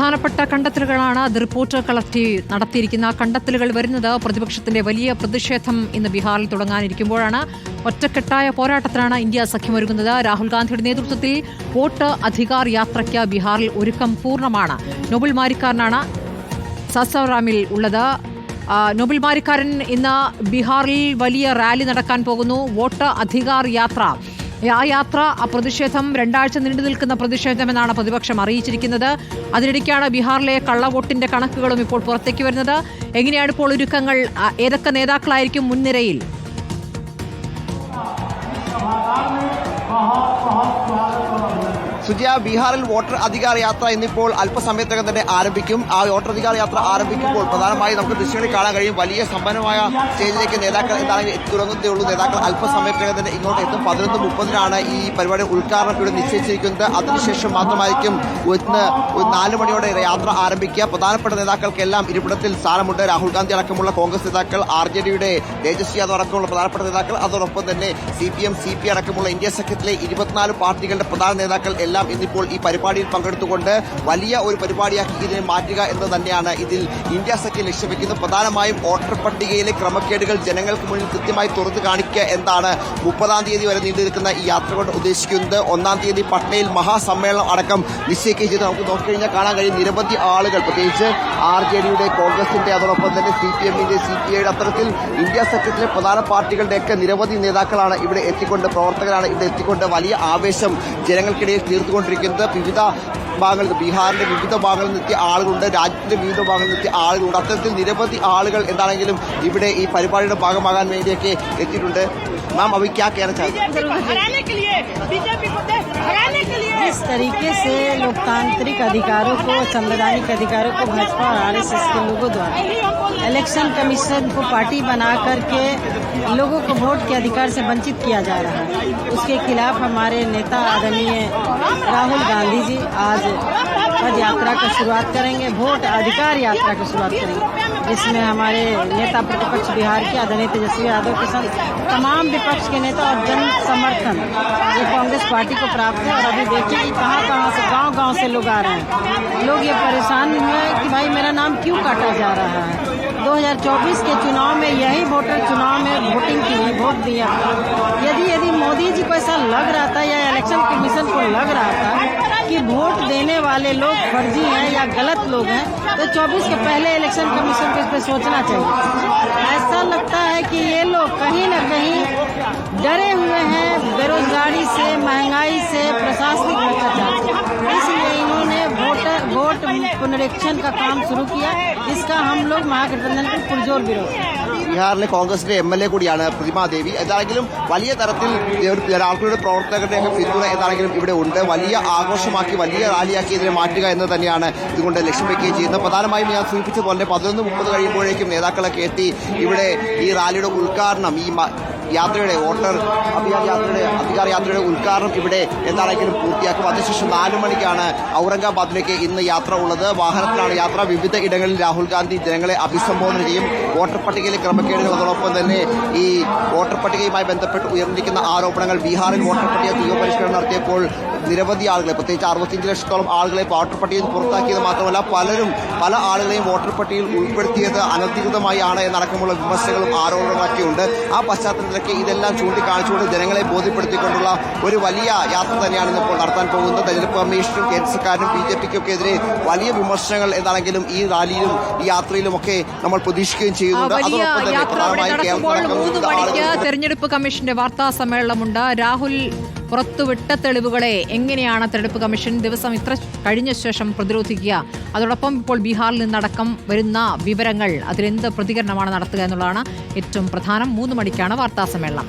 പ്രധാനപ്പെട്ട കണ്ടെത്തലുകളാണ് അത് report collect നടത്തിയിരിക്കുന്ന കണ്ടെത്തലുകൾ വരുന്നത്. പ്രതിപക്ഷത്തിന്റെ വലിയ പ്രതിഷേധം ഇന്ന് ബീഹാറിൽ തുടങ്ങാനിരിക്കുമ്പോഴാണ് ഒറ്റക്കെട്ടായ പോരാട്ടത്തിനാണ് ഇന്ത്യ സഖ്യമൊരുങ്ങുന്നത്. രാഹുൽ ഗാന്ധിയുടെ നേതൃത്വത്തിൽ വോട്ട് അധികാർ യാത്രയ്ക്ക് ബീഹാറിൽ ഒരുക്കം പൂർണമാണ്. നോബൽ മാരിക്കാരനാണ് സസറാമിൽ ഉള്ളത്. നോബൽ മാരിക്കാരൻ ഇന്ന് ബീഹാറിൽ വലിയ റാലി നടക്കാൻ പോകുന്നു. വോട്ട് അധികാർ യാത്ര. ആ യാത്ര ആ പ്രതിഷേധം രണ്ടാഴ്ച നീണ്ടു നിൽക്കുന്ന പ്രതിഷേധമെന്നാണ് പ്രതിപക്ഷം അറിയിച്ചിരിക്കുന്നത്. അതിനിടയ്ക്കാണ് ബീഹാറിലെ കള്ളവോട്ടിന്റെ കണക്കുകളും ഇപ്പോൾ പുറത്തേക്ക് വരുന്നത്. എങ്ങനെയാണ് ഇപ്പോൾ ഒരുക്കങ്ങൾ? ഏതൊക്കെ നേതാക്കളായിരിക്കും മുൻനിരയിൽ? സുജിയ ബീഹാറിൽ വോട്ടർ അധികാര യാത്ര ഇന്നിപ്പോൾ അല്പസമയത്തകം തന്നെ ആരംഭിക്കും. ആ വോട്ടർ അധികാര യാത്ര ആരംഭിക്കുമ്പോൾ പ്രധാനമായും നമുക്ക് ദൃശ്യങ്ങളിൽ കാണാൻ കഴിയും. വലിയ സമ്പന്നമായ സ്റ്റേജിലേക്ക് നേതാക്കൾ എന്താണെങ്കിൽ തുടങ്ങുന്നതേ ഉള്ളൂ നേതാക്കൾ അല്പസമയത്തകം തന്നെ ഇങ്ങോട്ട് എത്തും. പതിനൊന്ന് മുപ്പതിനാണ് ഈ പരിപാടി ഉദ്ഘാടനം ഇവിടെ നിശ്ചയിച്ചിരിക്കുന്നത്. അതിനുശേഷം മാത്രമായിരിക്കും ഇന്ന് നാല് മണിയോടെ യാത്ര ആരംഭിക്കുക. പ്രധാനപ്പെട്ട നേതാക്കൾക്കെല്ലാം ഇരിപ്പിടത്തിൽ സ്ഥാനമുണ്ട്. രാഹുൽ ഗാന്ധി അടക്കമുള്ള കോൺഗ്രസ് നേതാക്കൾ ആർ ജെ ഡിയുടെ തേജസ്വി യാദവ് അടക്കമുള്ള പ്രധാനപ്പെട്ട നേതാക്കൾ അതോടൊപ്പം തന്നെ C P M C P അടക്കമുള്ള ഇന്ത്യ സഖ്യത്തിലെ ഇരുപത്തിനാല് പാർട്ടികളുടെ പ്രധാന നേതാക്കൾ എല്ലാം ഇന്നിപ്പോൾ ഈ പരിപാടിയിൽ പങ്കെടുത്തുകൊണ്ട് വലിയ ഒരു പരിപാടിയാക്കി ഇതിനെ മാറ്റുക എന്ന് തന്നെയാണ് ഇതിൽ ഇന്ത്യ സഖ്യം ലക്ഷ്യം പ്രധാനമായും വോട്ടർ പട്ടികയിലെ ക്രമക്കേടുകൾ ജനങ്ങൾക്ക് മുന്നിൽ കൃത്യമായി തുറന്നു കാണിക്കുക എന്താണ് മുപ്പതാം തീയതി വരെ നീണ്ടു നിൽക്കുന്ന ഈ യാത്ര കൊണ്ട് ഉദ്ദേശിക്കുന്നത്. ഒന്നാം തീയതി പട്നയിൽ മഹാസമ്മേളനം അടക്കം നിശ്ചയിക്കുകയും ചെയ്ത്. നമുക്ക് നോക്കിക്കഴിഞ്ഞാൽ കാണാൻ കഴിയും നിരവധി ആളുകൾ പ്രത്യേകിച്ച് ആർ ജെ ഡിയുടെ കോൺഗ്രസിന്റെ അതോടൊപ്പം തന്നെ സി പി എമ്മിന്റെ സി പി ഐയുടെ അത്തരത്തിൽ ഇന്ത്യ സഖ്യത്തിലെ പ്രധാന പാർട്ടികളുടെയൊക്കെ നിരവധി നേതാക്കളാണ് ഇവിടെ എത്തിക്കൊണ്ട് പ്രവർത്തകരാണ് ഇവിടെ എത്തിക്കൊണ്ട് വലിയ ആവേശം ജനങ്ങൾക്കിടയിൽ പങ്കെടുത്തുകൊണ്ടിരിക്കുന്നത് വിവിധ ഭാഗങ്ങളിൽ ബീഹാറിന്റെ വിവിധ ഭാഗങ്ങളിൽ നിന്നെത്തിയ ആളുകളുണ്ട്. രാജ്യത്തിന്റെ വിവിധ ഭാഗങ്ങളിൽ നിന്നെത്തിയ ആളുകളുണ്ട്. അത്തരത്തിൽ നിരവധി ആളുകൾ എന്താണെങ്കിലും ഇവിടെ ഈ പരിപാടിയുടെ ഭാഗമാകാൻ വേണ്ടിയൊക്കെ എത്തിയിട്ടുണ്ട്. മാം അവയ്ക്ക് ആ കയറി इस तरीके से लोकतांत्रिक अधिकारों को, संवैधानिक अधिकारों को भाजपा और आरएसएस के लोगों द्वारा इलेक्शन कमीशन को पार्टी बना करके लोगों को वोट के अधिकार से वंचित किया जा रहा है। उसके खिलाफ हमारे नेता आदरणीय राहुल गांधी जी आज पद यात्रा का शुरुआत करेंगे, वोट अधिकार यात्रा की शुरुआत करेंगे। जिसमें हमारे नेता प्रतिपक्ष बिहार के आदरणीय तेजस्वी यादव के संग तमाम विपक्ष के नेता और जन समर्थन। ये कांग्रेस पार्टी को प्राप्त है और अभी देखिए कि कहाँ कहाँ से गाँव गाँव से लोग आ रहे हैं। लोग ये परेशान हुए कि भाई मेरा नाम क्यों काटा जा रहा है? 2024 के चुनाव में यही वोटर चुनाव में वोटिंग किए वोट दिया। यदि यदि मोदी जी को ऐसा लग रहा था या इलेक्शन कमीशन को लग रहा था कि वोट देने वाले लोग फर्जी हैं या गलत लोग हैं तो 24 के पहले इलेक्शन कमीशन को इस पर सोचना चाहिए। ऐसा लगता है कि ये लोग कहीं न कहीं डरे हुए हैं, बेरोजगारी से, महँगाई से, प्रशासनिक भ्रष्टाचार इसलिए इन्होंने वोटर वोट पुनरीक्षण का काम शुरू किया। जिसका हम लोग महागठबंधन को पुरजोर विरोध। ബീഹാറിലെ കോൺഗ്രസിന്റെ എം എൽ എ കൂടിയാണ് പ്രതിമാദേവി എന്താണെങ്കിലും വലിയ തരത്തിൽ രാഹുലിയുടെ പ്രവർത്തകരുടെയൊക്കെ പിന്തുണ എന്താണെങ്കിലും ഇവിടെ ഉണ്ട്. വലിയ ആഘോഷമാക്കി വലിയ റാലിയാക്കി ഇതിനെ മാറ്റുക എന്ന് തന്നെയാണ് ഇതുകൊണ്ട് ലക്ഷ്യം വയ്ക്കുകയും ചെയ്യുന്നത്. പ്രധാനമായും ഞാൻ സൂചിപ്പിച്ചതുപോലെ പതിനൊന്ന് മുപ്പത് കഴിയുമ്പോഴേക്കും നേതാക്കളൊക്കെ എത്തി ഇവിടെ ഈ റാലിയുടെ ഉദ്ഘാടനം ഈ യാത്രയുടെ വോട്ടർ അഭിയാൻ യാത്രയുടെ അധികാര യാത്രയുടെ ഉദ്ഘാടനം ഇവിടെ എന്താണെങ്കിലും പൂർത്തിയാക്കും. അതിനുശേഷം നാലു മണിക്കാണ് ഔറംഗാബാദിലേക്ക് ഇന്ന് യാത്ര ഉള്ളത്. വാഹനത്തിലാണ് യാത്ര. വിവിധ ഇടങ്ങളിൽ രാഹുൽ ഗാന്ധി ജനങ്ങളെ അഭിസംബോധന ചെയ്യും. വോട്ടർ പട്ടികയിലെ ക്രമക്കേടുകളോടൊപ്പം തന്നെ ഈ വോട്ടർ പട്ടികയുമായി ബന്ധപ്പെട്ട് ഉയർന്നിരിക്കുന്ന ആരോപണങ്ങൾ ബീഹാറിൽ വോട്ടർ പട്ടിക തീവ്രപരിഷ്കരണം നടത്തിയപ്പോൾ നിരവധി ആളുകളെ പ്രത്യേകിച്ച് അറുപത്തിയഞ്ച് ലക്ഷത്തോളം ആളുകളെ വോട്ടർ പട്ടികയിൽ പുറത്താക്കിയത് മാത്രമല്ല പലരും പല ആളുകളെയും വോട്ടർ പട്ടികയിൽ ഉൾപ്പെടുത്തിയത് അനധികൃതമായി ആണ് എന്നടക്കമുള്ള വിമർശനങ്ങളും ആരോപണങ്ങളൊക്കെ ഉണ്ട് ആ പശ്ചാത്തലത്തിലൊക്കെ ഇതെല്ലാം ചൂണ്ടിക്കാണിച്ചുകൊണ്ട് ജനങ്ങളെ ബോധ്യപ്പെടുത്തിക്കൊണ്ടുള്ള ഒരു വലിയ യാത്ര തന്നെയാണ് ഇന്നിപ്പോൾ നടത്താൻ പോകുന്നത്. തെരഞ്ഞെടുപ്പ് കമ്മീഷനും കേന്ദ്ര സർക്കാരിനും ബി ജെ പിക്കൊക്കെ എതിരെ വലിയ വിമർശനങ്ങൾ എന്താണെങ്കിലും ഈ റാലിയിലും ഈ യാത്രയിലും ഒക്കെ നമ്മൾ പ്രതീക്ഷിക്കുകയും ചെയ്യുന്നുണ്ട്. അതോടൊപ്പം തന്നെ പ്രധാനമായും കേരളത്തിലടക്കം തെരഞ്ഞെടുപ്പ് കമ്മീഷന്റെ വാർത്താ സമ്മേളനമുണ്ട്. രാഹുൽ പുറത്തുവിട്ട തെളിവുകളെ എങ്ങനെയാണ് തെരഞ്ഞെടുപ്പ് കമ്മീഷൻ ദിവസം ഇത്ര കഴിഞ്ഞ ശേഷം പ്രതിരോധിക്കുക? അതോടൊപ്പം ഇപ്പോൾ ബീഹാറിൽ നിന്നടക്കം വരുന്ന വിവരങ്ങൾ അതിലെന്ത് പ്രതികരണമാണ് നടത്തുക എന്നുള്ളതാണ് ഏറ്റവും പ്രധാനം. മൂന്ന് മണിക്കാണ് വാർത്താ സമ്മേളനം